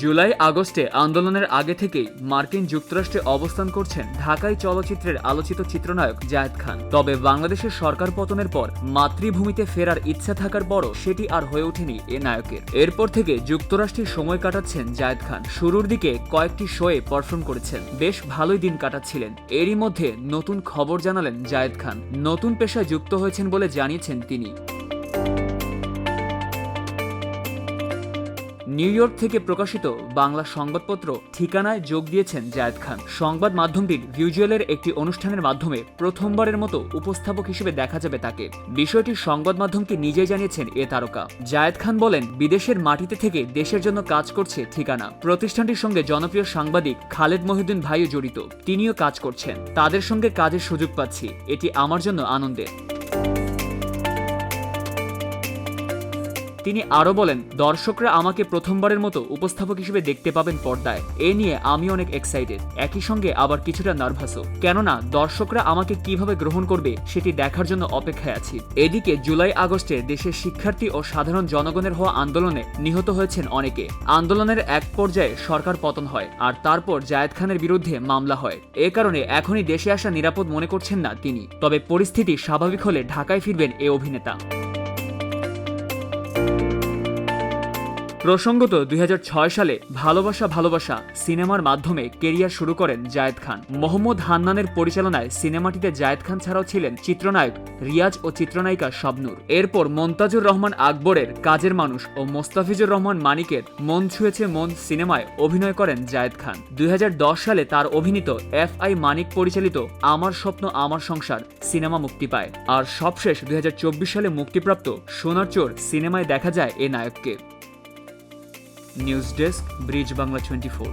জুলাই আগস্টে আন্দোলনের আগে থেকেই মার্কিন যুক্তরাষ্ট্রে অবস্থান করছেন ঢাকাই চলচ্চিত্রের আলোচিত চিত্রনায়ক জায়েদ খান। তবে বাংলাদেশের সরকার পতনের পর মাতৃভূমিতে ফেরার ইচ্ছা থাকার পরও সেটি আর হয়ে ওঠেনি এ নায়কের। এরপর থেকে যুক্তরাষ্ট্রে সময় কাটাচ্ছেন জায়েদ খান। শুরুর দিকে কয়েকটি শোয়ে পারফর্ম করেছেন। বেশ ভালোই দিন কাটাচ্ছিলেন। এরই মধ্যে নতুন খবর জানালেন জায়েদ খান। নতুন পেশায় যুক্ত হয়েছেন বলে জানিয়েছেন তিনি। নিউ ইয়র্ক থেকে প্রকাশিত বাংলা সংবাদপত্র ঠিকানায় যোগ দিয়েছেন জায়েদ খান। সংবাদ মাধ্যমটির ভিজুয়ালের একটি অনুষ্ঠানের মাধ্যমে প্রথমবারের মতো উপস্থাপক হিসেবে দেখা যাবে তাকে। বিষয়টি সংবাদ মাধ্যমকে নিজেই জানিয়েছেন এ তারকা। জায়েদ খান বলেন, বিদেশের মাটিতে থেকে দেশের জন্য কাজ করছে ঠিকানা। প্রতিষ্ঠানটির সঙ্গে জনপ্রিয় সাংবাদিক খালেদ মহিউদ্দিন ভাইও জড়িত। তিনিও কাজ করছেন। তাদের সঙ্গে কাজের সুযোগ পাচ্ছি। এটি আমার জন্য আনন্দের। তিনি আরও বলেন, দর্শকরা আমাকে প্রথমবারের মতো উপস্থাপক হিসেবে দেখতে পাবেন পর্দায়। এ নিয়ে আমি অনেক এক্সাইটেড একই সঙ্গে আবার কিছুটা নার্ভাসও কেননা, দর্শকরা আমাকে কীভাবে গ্রহণ করবে সেটি দেখার জন্য অপেক্ষায় আছি। এদিকে জুলাই আগস্টে দেশের শিক্ষার্থী ও সাধারণ জনগণের হওয়া আন্দোলনে নিহত হয়েছেন অনেকে। আন্দোলনের এক পর্যায়ে সরকার পতন হয় আর তারপর জায়েদ খানের বিরুদ্ধে মামলা হয়। এ কারণে এখনই দেশে আসা নিরাপদ মনে করছেন না তিনি। তবে পরিস্থিতি স্বাভাবিক হলে ঢাকায় ফিরবেন এ অভিনেতা। প্রসঙ্গত দুই হাজার ছয় সালে ভালোবাসা ভালোবাসা সিনেমার মাধ্যমে কেরিয়ার শুরু করেন জায়েদ খান। মোহাম্মদ হান্নানের পরিচালনায় সিনেমাটিতে জায়েদ খান ছাড়াও ছিলেন চিত্রনায়ক রিয়াজ ও চিত্রনায়িকা শাবনূর। এরপর মন্তাজুর রহমান আকবরের কাজের মানুষ ও মোস্তাফিজুর রহমান মানিকের মন ছুঁয়েছে মন সিনেমায় অভিনয় করেন জায়েদ খান। দুই হাজার দশ সালে তার অভিনীত এফ আই মানিক পরিচালিত আমার স্বপ্ন, আমার সংসার সিনেমা মুক্তি পায়। আর সবশেষ দুই হাজার চব্বিশ সালে মুক্তিপ্রাপ্ত সোনার চোর সিনেমায় দেখা যায় এ নায়ককে। news desk Bridge Bangla twenty four